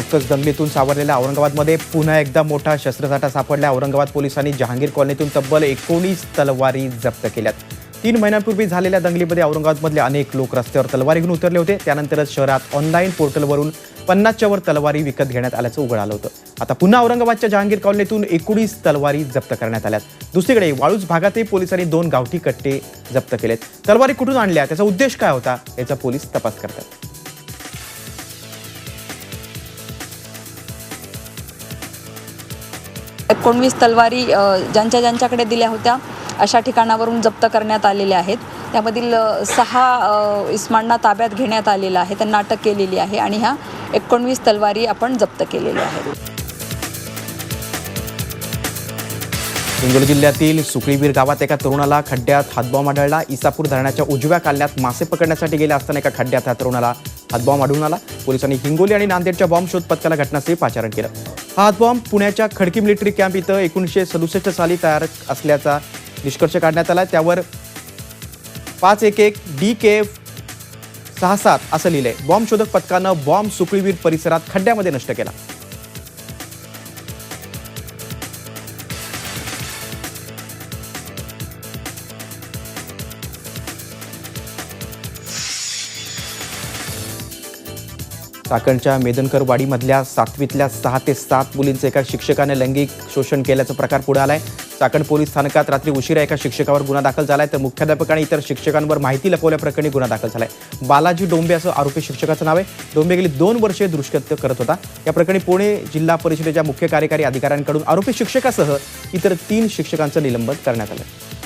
नुकतंच दंगलीतून सावरलेल्या औरंगाबादमध्ये पुन्हा एकदा मोठा शस्त्रसाठा सापडला. औरंगाबाद पोलिसांनी जहांगीर कॉलनीतून तब्बल एकोणीस तलवारी जप्त केल्यात. तीन महिन्यांपूर्वी झालेल्या दंगलीमध्ये औरंगाबादमधले अनेक लोक रस्त्यावर तलवारी घेऊन उतरले होते. त्यानंतरच शहरात ऑनलाईन पोर्टलवरून पन्नासच्या वर तलवारी विकत घेण्यात आल्याचं उघड आलं होतं. आता पुन्हा औरंगाबादच्या जहांगीर कॉलनीतून एकोणीस तलवारी जप्त करण्यात आल्यात. दुसरीकडे वाळूज भागातही पोलिसांनी दोन गावठी कट्टे जप्त केलेत. तलवारी कुठून आणल्या? त्याचा उद्देश काय होता? याचा पोलीस तपास करतात. एकोणवीस तलवारी ज्यांच्या ज्यांच्याकडे दिल्या होत्या अशा ठिकाणावरून जप्त करण्यात आलेल्या आहेत. त्यामधील सहा इस्मांना ताब्यात घेण्यात आलेलं आहे. त्यांना अटक केलेली आहे आणि ह्या एकोणवीस तलवारी आपण जप्त केलेल्या आहेत. हिंगोली जिल्ह्यातील सुकळीवीर गावात एका तरुणाला खड्ड्यात हातबॉम्ब आढळला. इसापूर धरणाच्या उजव्या कालन्यात मासे पकडण्यासाठी गेले असताना एका खड्ड्यात ह्या तरुणाला हातबॉम्ब आढळून आला. पोलिसांनी हिंगोली आणि नांदेडच्या बॉम्ब शोध पथकाला घटनास्थळी पाचारण केलं. हा बॉम्ब पुण्याच्या खडकी मिलिटरी कॅम्प इथं एकोणीसशे सदुसष्ट साली तयार असल्याचा निष्कर्ष काढण्यात आला. त्यावर पाच एक एक डी के सहा सात असं लिहिलंय. बॉम्ब शोधक पथकानं बॉम्ब सुकळीवीर परिसरात खड्ड्यामध्ये नष्ट केला. चाकणच्या मेदनकरवाडीमधल्या सातवीतल्या सहा ते सात मुलींचं एका शिक्षकाने लैंगिक शोषण केल्याचा प्रकार पुढे आलाय. चाकण पोलीस स्थानकात रात्री उशिरा एका शिक्षकावर गुन्हा दाखल झालाय. तर मुख्याध्यापक आणि इतर शिक्षकांवर माहिती लपवल्याप्रकरणी गुन्हा दाखल झालाय. बालाजी डोंबे असं आरोपी शिक्षकाचं नाव आहे. डोंबे गेली दोन वर्षे दुष्कृत्य करत होता. या प्रकरणी पुणे जिल्हा परिषदेच्या मुख्य कार्यकारी अधिकाऱ्यांकडून आरोपी शिक्षकासह इतर तीन शिक्षकांचं निलंबन करण्यात आलं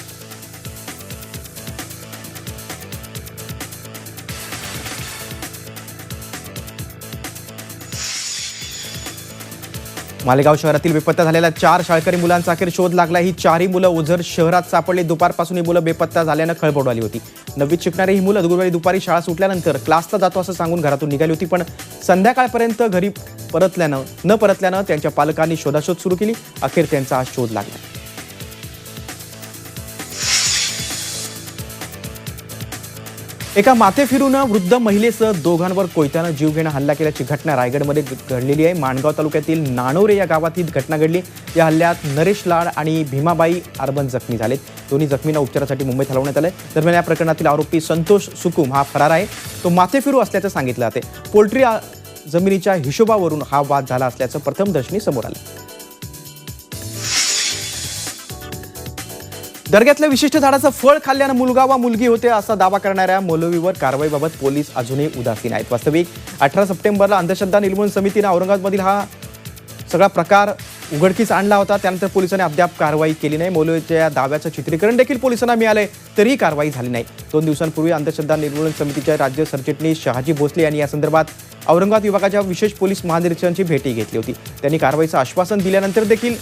मालेगाव शहरातील बेपत्ता झालेल्या चार शाळकरी मुलांचा अखेर शोध लागला. ही चारही मुलं ओझर शहरात सापडली. दुपारपासून ही मुलं बेपत्ता झाल्यानं खळबळ आली होती. नववीत शिकणारी ही मुलं गुरुवारी दुपारी शाळा सुटल्यानंतर क्लासला जातो असं सांगून घरातून निघाली होती पण संध्याकाळपर्यंत घरी परतल्यानं न परतल्यानं त्यांच्या पालकांनी शोधाशोध सुरू केली. अखेर त्यांचा शोध लागला. एका माथे फिरून वृद्ध महिलेसह दोघांवर कोयत्यानं जीवघेणा हल्ला केल्याची घटना रायगडमध्ये घडलेली आहे. माणगाव तालुक्यातील नाणोरे या गावात ही घटना घडली. या हल्ल्यात नरेश लाड आणि भीमाबाई अर्बन जखमी झालेत. दोन्ही जखमींना उपचारासाठी मुंबईत हलवण्यात आलंय. दरम्यान या प्रकरणातील आरोपी संतोष सुकुम हा फरार आहे. तो माथेफिरू असल्याचं सांगितलं जाते. पोल्ट्री जमिनीच्या हिशोबावरून हा वाद झाला असल्याचं प्रथमदर्शनी समोर आलं. दर्ग्यातल्या विशिष्ट झाडाचं फळ खाल्ल्यानं मुलगा वा मुलगी होते असा दावा करणाऱ्या मौलवीवर कारवाईबाबत पोलीस अजूनही उदासीन आहेत. वास्तविक अठरा सप्टेंबरला अंधश्रद्धा निर्मूलन समितीनं औरंगाबादमधील हा सगळा प्रकार उघडकीस आणला होता. त्यानंतर पोलिसांनी अद्याप कारवाई केली नाही. मौलवीच्या या दाव्याचं चित्रीकरण देखील पोलिसांना मिळालंय. तरीही कारवाई झाली नाही. दोन दिवसांपूर्वी अंधश्रद्धा निर्मूलन समितीच्या राज्य सरचिटणीस शहाजी भोसले यांनी या संदर्भात औरंगाबाद विभागाच्या विशेष पोलीस महानिरीक्षकांची भेटी घेतली होती. त्यांनी कारवाईचं आश्वासन दिल्यानंतर देखील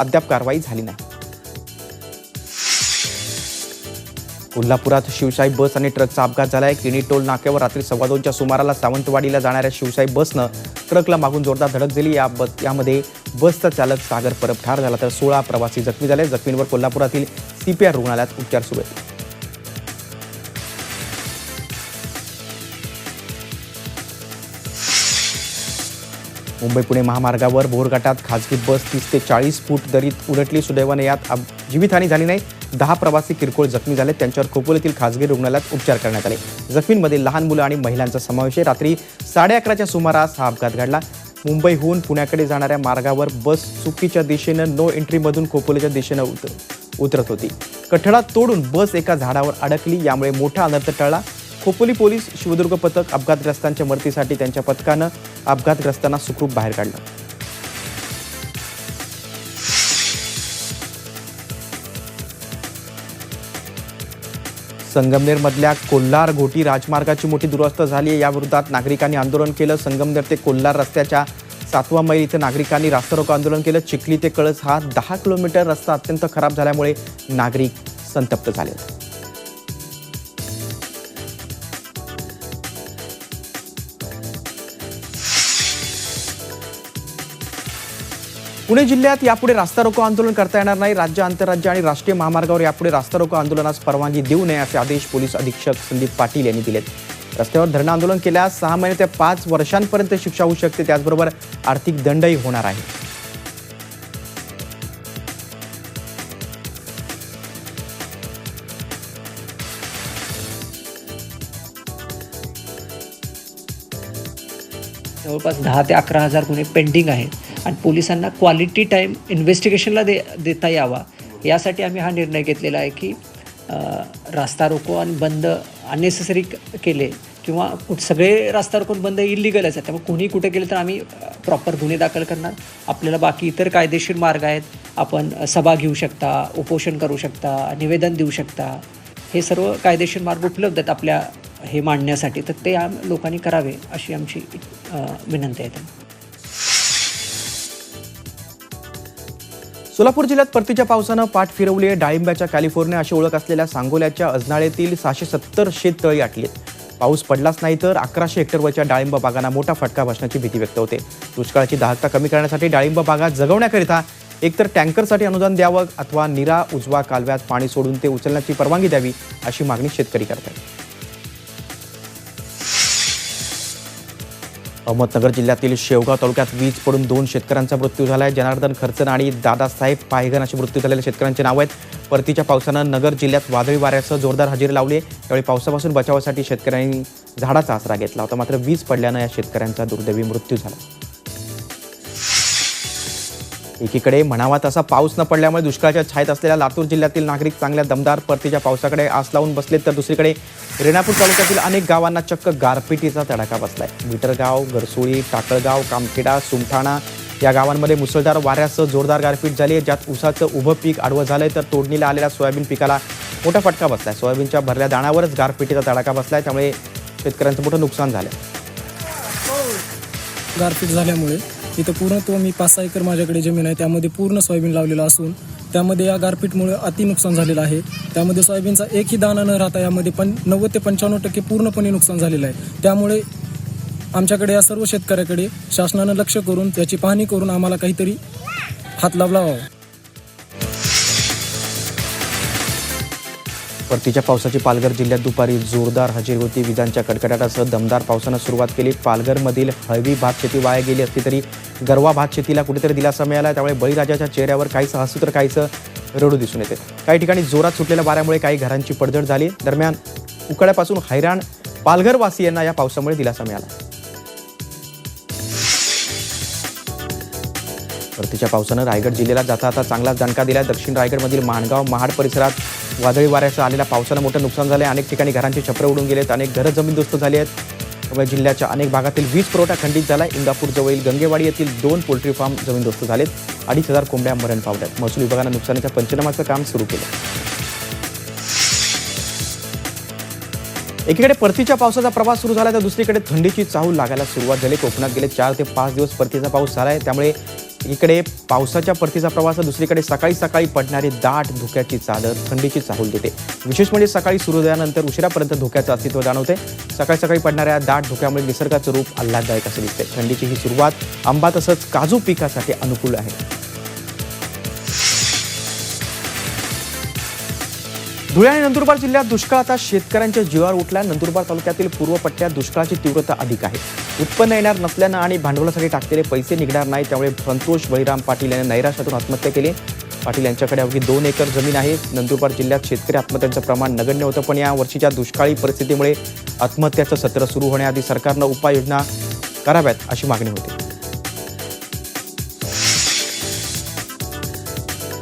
अद्याप कारवाई झाली नाही. कोल्हापुरात शिवशाही बस आणि ट्रकचा अपघात झाला. आहे किणी टोल नाक्यावर रात्री सव्वा दोनच्या सुमाराला सावंतवाडीला जाणाऱ्या शिवशाही बसनं ट्रकला मागून जोरदार धडक दिली. या बस यामध्ये बसचा चालक सागर परब ठार झाला तर सोळा प्रवासी जखमी झाले. जखमींवर कोल्हापुरातील सीपीआर रुग्णालयात उपचार सुरू आहेत. मुंबई पुणे महामार्गावर भोरघाटात खाजगी बस तीस ते चाळीस फूट दरीत उलटली. सुदैवाने यात जीवितहानी झाली नाही. दहा प्रवासी किरकोळ जखमी झाले. त्यांच्यावर खोपोलीतील खासगी रुग्णालयात उपचार करण्यात आले. जखमींमध्ये लहान मुलं आणि महिलांचा समावेश आहे. रात्री साडे अकराच्या सुमारास हा अपघात घडला. मुंबईहून पुण्याकडे जाणाऱ्या मार्गावर बस चुकीच्या दिशेनं नो एंट्रीमधून खोपोलीच्या दिशेनं उतर उतरत होती. कठडा तोडून बस एका झाडावर अडकली. यामुळे मोठा अनर्थ टळला. खोपोली पोलीस शिवदुर्ग पथक अपघातग्रस्तांच्या मदतीसाठी त्यांच्या पथकानं अपघातग्रस्तांना सुखरूप बाहेर काढलं. संगमनेरमधल्या कोल्हार घोटी राजमार्गाची मोठी दुरुस्त झाली आहे. याविरोधात नागरिकांनी आंदोलन केलं. संगमनेर ते कोल्हार रस्त्याच्या सातवा मैल इथं नागरिकांनी रास्तारोको आंदोलन केलं. चिखली ते कळस हा दहा किलोमीटर रस्ता अत्यंत खराब झाल्यामुळे नागरिक संतप्त झाले पुणे जिल्ह्यात यापुढे रास्ता रोको आंदोलन करता येणार नाही. राज्य आंतरराज्य आणि राष्ट्रीय महामार्गावर यापुढे रास्ता रोको आंदोलनास परवानगी देऊ नये असे आदेश पोलीस अधीक्षक संदीप पाटील यांनी दिलेत. रस्त्यावर धरणं आंदोलन केल्यास सहा महिने ते पाच वर्षांपर्यंत शिक्षा होऊ शकते. त्याचबरोबर आर्थिक दंडही होणार आहे. जवळपास दहा ते अकरा हजार गुन्हे पेंडिंग आहेत. आणि पोलिसांना क्वालिटी टाईम इन्व्हेस्टिगेशनला दे देता यावा. यासाठी आम्ही हा निर्णय घेतलेला आहे की रास्ता रोको आणि बंद अननेसेसरी केले किंवा कुठ सगळे रास्ता रोको बंद इलिगलच आहे त्यामुळे कोणी कुठे गेले तर आम्ही प्रॉपर गुन्हे दाखल करणार. आपल्याला बाकी इतर कायदेशीर मार्ग आहेत. आपण सभा घेऊ शकता उपोषण करू शकता निवेदन देऊ शकता. हे सर्व कायदेशीर मार्ग उपलब्ध आहेत आपल्या हे मांडण्यासाठी. तर ते आम लोकांनी करावे अशी आमची विनंती आहे सोलापूर जिल्ह्यात परतीच्या पावसानं पाठ फिरवली आहे. डाळिंब्याच्या कॅलिफोर्निया अशी ओळख असलेल्या सांगोल्याच्या अजनाळेतील सहाशे सत्तर शेततळी आटली आहेत पाऊस पडलाच नाही तर अकराशे हेक्टरवरच्या डाळिंब बागांना मोठा फटका बसण्याची भीती व्यक्त होते. दुष्काळाची दाहकता कमी करण्यासाठी डाळिंब बागा जगवण्याकरिता एकतर टँकरसाठी अनुदान द्यावं अथवा निरा उजवा कालव्यात पाणी सोडून ते उचलण्याची परवानगी द्यावी अशी मागणी शेतकरी करतात अहमदनगर जिल्ह्यातील शेवगाव तालुक्यात वीज पडून दोन शेतकऱ्यांचा मृत्यू झाला आहे जनार्दन खर्चन आणि दादासाहेब पायघन असे मृत्यू झालेल्या शेतकऱ्यांचे नाव आहेत. परतीच्या पावसानं नगर जिल्ह्यात वादळी वाऱ्यासह जोरदार हजेरी लावली. आहे त्यावेळी पावसापासून बचावासाठी शेतकऱ्यांनी झाडाचा आसरा घेतला होता. मात्र वीज पडल्यानं या शेतकऱ्यांचा दुर्दैवी मृत्यू झाला. एकीकडे म्हणावा तसा पाऊस न पडल्यामुळे दुष्काळाच्या छायेत असलेल्या लातूर जिल्ह्यातील नागरिक चांगल्या दमदार परतीच्या पावसाकडे आस लावून बसलेत तर दुसरीकडे रेणापूर तालुक्यातील अनेक गावांना चक्क गारपिटीचा तडाखा बसलाय. मिटरगाव गरसोळी टाकळगाव कामखेडा सुमठाणा या गावांमध्ये मुसळधार वाऱ्यासह जोरदार गारपीट झाली आहे. ज्यात उसाचं उभं पीक आडवं झालंय तर तोडणीला आलेल्या सोयाबीन पिकाला मोठा फटका बसलाय. सोयाबीनच्या भरल्या दाणावरच गारपिटीचा तडाखा बसलाय त्यामुळे शेतकऱ्यांचं मोठं नुकसान झालं गारपीट झाल्यामुळे इथं पूर्ण तो मी पाच सहा एकर माझ्याकडे जमीन आहे. त्यामध्ये पूर्ण सोयाबीन लावलेलं असून त्यामध्ये या गारपीटमुळे अति नुकसान झालेलं आहे. त्यामध्ये सोयाबीनचा एकही दाणा न राहता यामध्ये पण नव्वद ते पंच्याण्णव टक्के पूर्णपणे नुकसान झालेलं आहे. त्यामुळे आमच्याकडे या सर्व शेतकऱ्याकडे शासनानं लक्ष करून त्याची पाहणी करून आम्हाला काहीतरी हातलाभ लावावा परतीच्या पावसाची पालघर जिल्ह्यात दुपारी जोरदार हजेरी होती. विजांच्या कडकडाटासह दमदार पावसानं सुरुवात केली. पालघरमधील हळवी भात शेती वाया गेली असली तरी गरवा भात शेतीला कुठेतरी दिलासा मिळाला. त्यामुळे बळीराजाच्या चेहऱ्यावर काहीसं हसू तर काहीसं रडू दिसून येते. काही ठिकाणी जोरात सुटलेल्या वाऱ्यामुळे काही घरांची पडझड झाली. दरम्यान उकाड्यापासून हैराण पालघरवासियांना या पावसामुळे दिलासा मिळाला. परतीच्या पावसानं रायगड जिल्ह्याला जाता आता चांगलाच दणका दिला दक्षिण रायगडमधील माणगाव महाड परिसरात वादळी वाऱ्यासह आलेल्या पावसानं मोठं नुकसान झालं आहे अनेक ठिकाणी घरांचे छपरे उडून गेलेत. अनेक घरं जमीनदोस्त झाली आहेत. त्यामुळे जिल्ह्याच्या अनेक भागातील वीज पुरवठा खंडित झाला आहे इंदापूरजवळील गंगेवाडी येथील दोन पोल्ट्री फार्म जमीनदोस्त झालेत. अडीच हजार कोंबड्या मरण पावल्यात. महसूल विभागानं नुकसानीच्या पंचनामाचं काम सुरू केलं. एकीकडे परतीच्या पावसाचा प्रवास सुरू झाला तर दुसरीकडे थंडीची चाहूल लागायला सुरुवात झाली. कोकणात गेले चार ते पाच दिवस परतीचा पाऊस झाला आहे त्यामुळे इकडे पावसाच्या परतीचा प्रवास दुसरीकडे सकाळी सकाळी पडणारी दाट धुक्याची चादर थंडीची चाहूल देते. विशेष म्हणजे सकाळी सूर्योदयानंतर झाल्यानंतर उशिरापर्यंत धुक्याचं अस्तित्व जाणवते. सकाळी सकाळी पडणाऱ्या दाट धुक्यामुळे निसर्गाचं रूप आल्हाददायक असं दिसते. थंडीची ही सुरुवात आंबा तसंच काजू पिकासाठी अनुकूल आहे. धुळे आणि नंदुरबार जिल्ह्यात दुष्काळ आता शेतकऱ्यांच्या जीवावर उठला नंदुरबार तालुक्यातील पूर्व पट्ट्यात दुष्काळाची तीव्रता अधिक आहे. उत्पन्न येणार नसल्यानं आणि भांडवलासाठी टाकलेले पैसे निघणार नाही त्यामुळे संतोष बळीराम पाटील यांनी नैराश्यातून आत्महत्या केली. पाटील यांच्याकडे अवघी दोन एकर जमीन आहे. नंदुरबार जिल्ह्यात शेतकरी आत्महत्यांचं प्रमाण नगण्य होतं पण या वर्षीच्या दुष्काळी परिस्थितीमुळे आत्महत्याचं सत्र सुरू होण्याआधी सरकारनं उपाययोजना कराव्यात अशी मागणी होती.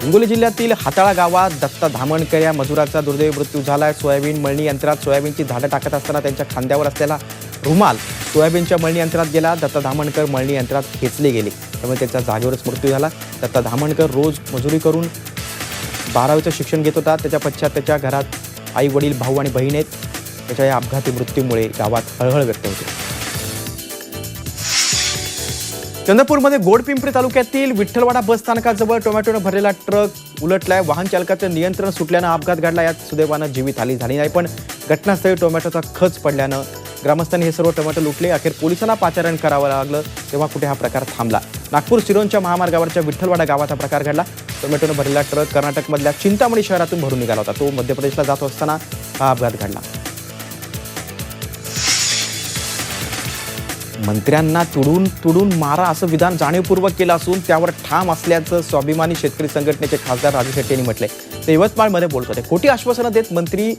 हिंगोली जिल्ह्यातील हाताळा गावात दत्ता धामणकर या मजुराचा दुर्दैवी मृत्यू झाला आहे सोयाबीन मळणी यंत्रात सोयाबीनची झाडं टाकत असताना त्यांच्या खांद्यावर असलेला रुमाल सोयाबीनच्या मळणी यंत्रात गेला. दत्ता धामणकर मळणी यंत्रात खेचले गेले. त्यामुळे त्याच्या जागेवरच मृत्यू झाला. दत्ता धामणकर रोज मजुरी करून बारावीचं शिक्षण घेत होता. त्याच्या पश्चात त्याच्या घरात आई वडील भाऊ आणि बहीण आहेत. त्याच्या या अपघाती मृत्यूमुळे गावात हळहळ व्यक्त होते. चंद्रपूरमध्ये गोडपिंपरी तालुक्यातील विठ्ठलवाडा बस स्थानकाजवळ टोमॅटोनं भरलेला ट्रक उलटलाय. वाहन चालकाचं नियंत्रण सुटल्यानं अपघात घडला यात सुदैवानं जीवित हानी झाली नाही पण घटनास्थळी टोमॅटोचा खच पडल्यानं ग्रामस्थांनी हे सर्व टोमॅटो लुटले. अखेर पोलिसांना पाचारण करावं लागलं तेव्हा कुठे हा प्रकार थांबला? नागपूर सिरोंच्या महामार्गावरच्या विठ्ठलवाडा गावात हा प्रकार घडला. टोमॅटोनं भरलेला ट्रक कर्नाटकमधल्या चिंतामणी शहरातून भरून निघाला होता. तो मध्य प्रदेशला जात असताना हा अपघात घडला. मंत्र्यांना तुडून तुडून मारा असं विधान जाणीवपूर्वक केलं असून त्यावर ठाम असल्याचं स्वाभिमानी शेतकरी संघटनेचे खासदार राजू शेट्टी यांनी म्हटले ते यवतमाळमध्ये बोलत होते. खोटी आश्वासनं देत मंत्री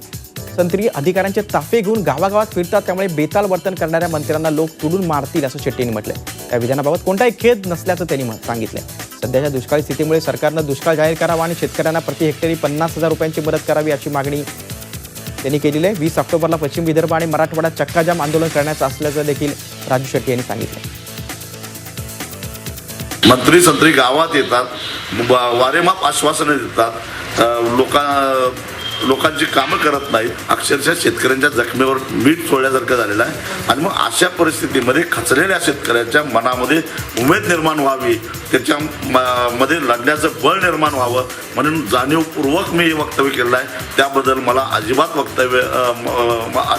संत्री अधिकाऱ्यांचे ताफे घेऊन गावागावात फिरतात त्यामुळे बेताल वर्तन करणाऱ्या मंत्र्यांना लोक तुडून मारतील असं शेट्टी यांनी म्हटलंय. त्या विधानाबाबत कोणताही खेद नसल्याचं त्यांनी सांगितलं सांगितलंय. सध्याच्या दुष्काळी स्थितीमुळे सरकारनं दुष्काळ जाहीर करावा आणि शेतकऱ्यांना प्रति हेक्टरी पन्नास हजार रुपयांची मदत करावी अशी मागणी त्यांनी केलेली आहे. वीस ऑक्टोबरला पश्चिम विदर्भ आणि मराठवाड्यात चक्काजाम आंदोलन करण्याचं असल्याचं देखील राजू शेट्टी यांनी सांगितलं मंत्री संत्री गावात येतात वारेमाप आश्वासनं देतात अ, लोकांची कामं करत नाहीत. अक्षरशः शेतकऱ्यांच्या जखमेवर मीठ सोडल्यासारखं झालेलं आहे. आणि मग अशा परिस्थितीमध्ये खचलेल्या शेतकऱ्याच्या मनामध्ये उमेद निर्माण व्हावी. त्याच्या म- मध्ये लढण्याचं बळ निर्माण व्हावं. म्हणून जाणीवपूर्वक मी हे वक्तव्य केलेलं आहे. त्याबद्दल मला अजिबात वक्तव्य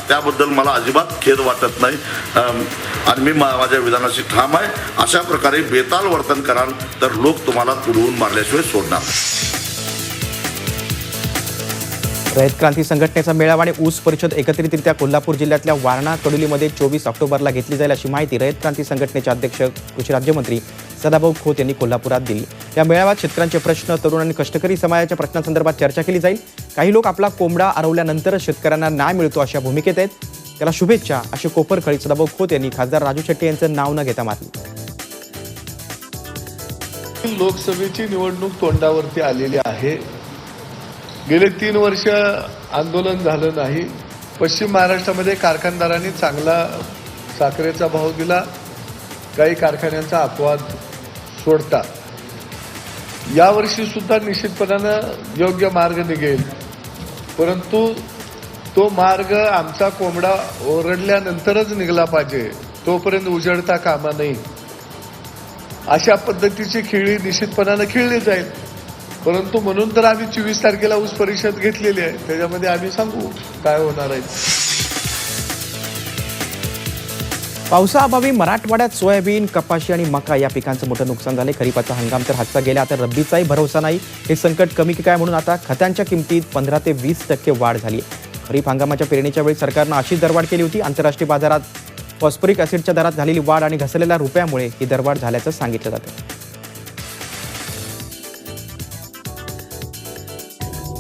त्याबद्दल मला अजिबात खेद वाटत नाही. आणि मी मा- माझ्या विधानाशी ठाम आहे. अशा प्रकारे बेताल वर्तन कराल तर लोक तुम्हाला तुडवून मारल्याशिवाय सोडणार रयत क्रांती संघटनेचा मेळावा आणि ऊस परिषद एकत्रितरित्या कोल्हापूर जिल्ह्यातल्या वारणा कडोलीमध्ये चोवीस ऑक्टोबरला घेतली जाईल अशी माहिती रयत क्रांती संघटनेचे अध्यक्ष कृषी राज्यमंत्री सदाभाऊ खोत यांनी कोल्हापुरात दिली. या मेळाव्यात शेतकऱ्यांचे प्रश्न तरुण आणि कष्टकरी समाजाच्या प्रश्नांसंदर्भात चर्चा केली जाईल. काही लोक आपला कोंबडा अरवल्यानंतरच शेतकऱ्यांना न्याय मिळतो अशा भूमिकेत आहेत. त्याला शुभेच्छा अशी कोपरखळी सदाभाऊ खोत यांनी खासदार राजू शेट्टी यांचं नाव न घेता मारली. लोकसभेची निवडणूक तोंडावरती आलेली आहे. गेले तीन वर्ष आंदोलन झालं नाही. पश्चिम महाराष्ट्रामध्ये कारखानदारांनी चांगला साखरेचा भाव दिला. काही कारखान्यांचा अपवाद सोडता. यावर्षी सुद्धा निश्चितपणानं योग्य मार्ग निघेल. परंतु तो मार्ग आमचा कोंबडा ओरडल्यानंतरच निघला पाहिजे. तोपर्यंत उजळता कामा नये. अशा पद्धतीची खेळी निश्चितपणानं खेळली जाईल. परंतु म्हणून तर आम्ही चोवीस तारखेला ऊस परिषद घेतलेली आहे. त्याच्यामध्ये आम्ही सांगू काय होणार आहे. पावसाअभावी मराठवाड्यात सोयाबीन कपाशी आणि मका या पिकांचं मोठं नुकसान झाले खरीपाचा हंगाम तर हातचा गेला आता रब्बीचाही भरोसा नाही. हे संकट कमी की काय म्हणून आता खतांच्या किमतीत पंधरा ते वीस टक्के वाढ झाली आहे. खरीप हंगामाच्या पेरणीच्या वेळी सरकारनं अशीच दरवाढ केली होती. आंतरराष्ट्रीय बाजारात फॉस्फरिक ॲसिडच्या दरात झालेली वाढ आणि घसरलेल्या रुपयामुळे ही दरवाढ झाल्याचं सांगितलं जातं.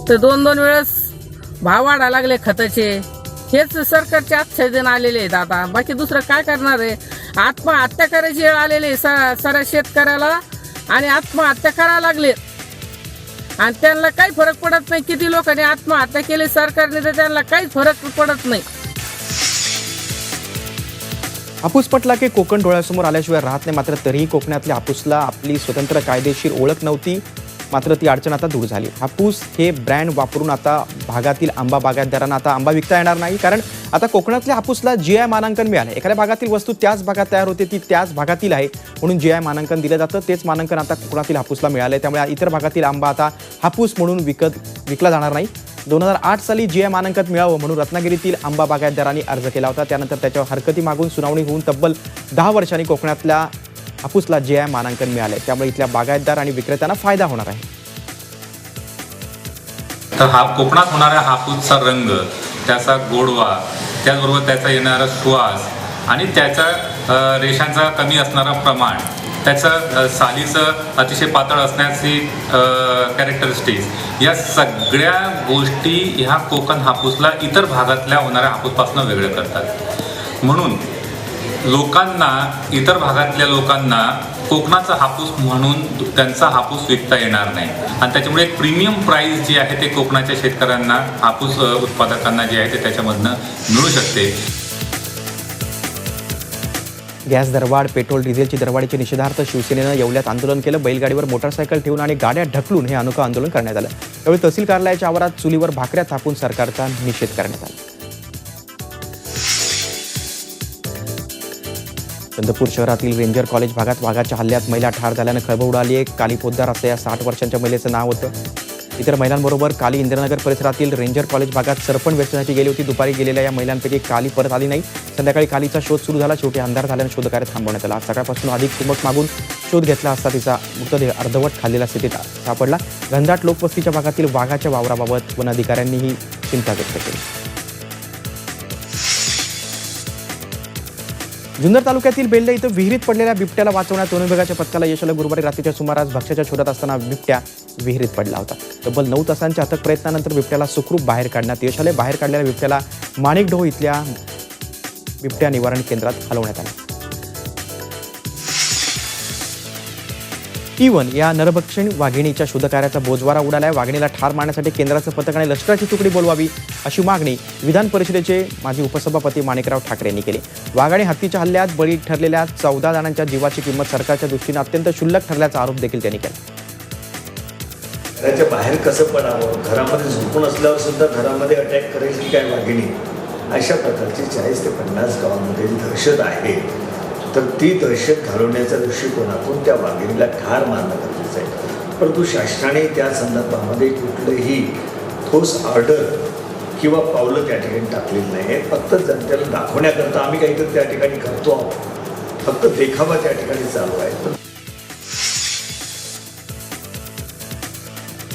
तर दोन दोन वेळेस भाव वाढायला लागले खताचे. हेच सरकारचे आच्छादन आलेले आहेत आता. बाकी दुसरं काय करणार आहे? आत्महत्या करायची वेळ आलेली आहे स- शेतकऱ्याला आणि आत्महत्या करायला लागले. आणि त्यांना काही फरक पडत नाही. किती लोकांनी आत्महत्या केली सरकारने तर त्यांना काहीच फरक पडत नाही. हापूस पटला की कोकण डोळ्यासमोर आल्याशिवाय राहत नाही. मात्र तरीही कोकणातल्या हापूसला आपली स्वतंत्र कायदेशीर ओळख नव्हती. मात्र ती अडचण आता दूर झाली. हापूस हे ब्रँड वापरून आता भागातील आंबा बागायतदारांना आता आंबा विकता येणार नाही. कारण आता कोकणातल्या हापूसला जी आय मानांकन मिळालं एखाद्या भागातील वस्तू त्याच भागात तयार होते ती त्याच भागातील आहे. म्हणून जी आय मानांकन दिलं जातं. तेच मानांकन आता कोकणातील हापूसला मिळालं त्यामुळे इतर भागातील आंबा आता हापूस म्हणून विकत विकला जाणार नाही. दोन हजार आठ साली जी आय मानांकन मिळावं म्हणून रत्नागिरीतील आंबा बागायतदारांनी अर्ज केला होता. त्यानंतर त्याच्यावर हरकती मागून सुनावणी होऊन तब्बल दहा वर्षांनी कोकणातल्या हापूसला जे आय मानांकन मिळाले त्यामुळे इथल्या बागायतदार आणि विक्रेत्यांना फायदा होणार आहे. तर हा कोकणात होणारा हापूसचा रंग त्याचा गोडवा त्याचबरोबर त्याचा येणारा सुवास आणि त्याचा रेषांचा कमी असणारा प्रमाण त्याचं सालीचं अतिशय पातळ असण्याची कॅरेक्टरिस्टिक्स या सगळ्या गोष्टी ह्या कोकण हापूसला इतर भागातल्या होणाऱ्या हापूसपासून वेगळं करतात. म्हणून लोकांना इतर भागातल्या लोकांना कोकणाचा हापूस म्हणून त्यांचा हापूस विकता येणार नाही. आणि त्याच्यामुळे एक प्रीमियम प्राईस जी आहे ते कोकणाच्या शेतकऱ्यांना हापूस उत्पादकांना जे आहे ते त्याच्यामधनं मिळू शकते. गॅस दरवाढ पेट्रोल डिझेलची दरवाढीच्या निषेधार्थ शिवसेनेनं येवल्यात आंदोलन केलं बैलगाडीवर मोटरसायकल ठेवून आणि गाड्या ढकलून हे अनोखं आंदोलन करण्यात आलं. यावेळी तहसील कार्यालयाच्या आवारात चुलीवर भाकऱ्या थापून सरकारचा निषेध करण्यात आला. चंद्रपूर शहरातील रेंजर कॉलेज भागात वाघाच्या हल्ल्यात महिला ठार झाल्यानं खळबळ उडाली. आहे काली पोद्दार असं या साठ वर्षांच्या महिलेचं नाव होतं. इतर महिलांबरोबर काली इंदिरानगर परिसरातील रेंजर कॉलेज भागात सरपण व्यवस्थेसाठी गेली होती. दुपारी गेलेल्या या महिलांपैकी काली परत आली नाही. संध्याकाळी कालीचा शोध सुरू झाला. शेवटी अंधार झाल्यानं शोधकार्य थांबवण्यात आला. सकाळपासून अधिक कुमक मागून शोध घेतला असता तिचा मृतदेह अर्धवट खाल्लेल्या स्थितीत सापडला. घनदाट लोकवस्तीच्या भागातील वाघाच्या वावराबाबत वन अधिकाऱ्यांनीही चिंता व्यक्त केली. जुन्नर तालुक्यातील बेल्ले इथं विहिरीत पडलेल्या बिबट्याला वाचवण्यात वन विभागाच्या पथकाला यश आलं. गुरुवारी रात्रीच्या सुमारास भक्ष्याच्या शोधात असताना बिबट्या विहिरीत पडला होता. तब्बल नऊ तासांच्या अथक प्रयत्नानंतर बिबट्याला सुखरूप बाहेर काढण्यात यश आले. बाहेर काढलेल्या बिबट्याला माणिकडोह इथल्या बिबट्या निवारण केंद्रात हलवण्यात आल्या टी वन या नरभक्षण वाघिणीच्या शोधकार्याचा बोजवारा उडालाय. वाघिणीला ठार मारण्यासाठी केंद्राचं पथक आणि लष्कराची तुकडी बोलवावी अशी मागणी विधान परिषदेचे माजी उपसभापती माणिकराव ठाकरे यांनी केली. वाघ आणि हत्तीच्या हल्ल्यात बळी ठरलेल्या चौदा जणांच्या जीवाची किंमत सरकारच्या दृष्टीनं अत्यंत शुल्लक ठरल्याचा आरोप देखील त्यांनी केला. घराच्या बाहेर कसं पडावं? घरामध्ये झोपून असल्यावर सुद्धा घरामध्ये अटॅक करायची काय वाघिणी? अशा प्रकारची चाळीस ते पन्नास गावांमध्ये दहशत आहे. तर ती दहशत घालवण्याच्या दृष्टिकोनातून त्या वाघिणीला ठार मारणं गरजेचं आहे. परंतु शासनाने त्या संदर्भामध्ये कुठलंही ठोस ऑर्डर किंवा पावलं त्या ठिकाणी टाकलेली नाही आहे फक्त जनतेला दाखवण्याकरता आम्ही काहीतरी त्या ठिकाणी करतो आहोत. फक्त देखावा त्या ठिकाणी चालू आहे.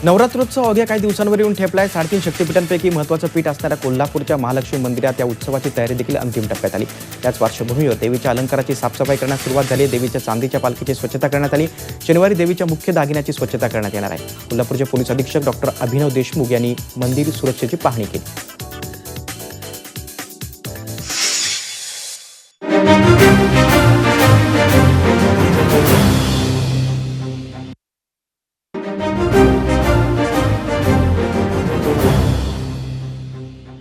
नवरात्रोत्सव अवघ्या काही दिवसांवर येऊन ठेपलाय. साडेतीन शक्तीपीठांपैकी महत्त्वाचं पीठ असणाऱ्या कोल्हापूरच्या महालक्ष्मी मंदिरात या उत्सवाची तयारी देखील अंतिम टप्प्यात आली. त्याच पार्श्वभूमीवर देवीच्या अलंकाराची साफसफाई करण्यास सुरुवात झाली. देवीच्या चांदीच्या पालखीची स्वच्छता करण्यात आली. शनिवारी देवीच्या मुख्य दागिन्याची स्वच्छता करण्यात येणार आहे. कोल्हापूरचे पोलीस अधीक्षक डॉक्टर अभिनव देशमुख यांनी मंदिर सुरक्षेची पाहणी केली.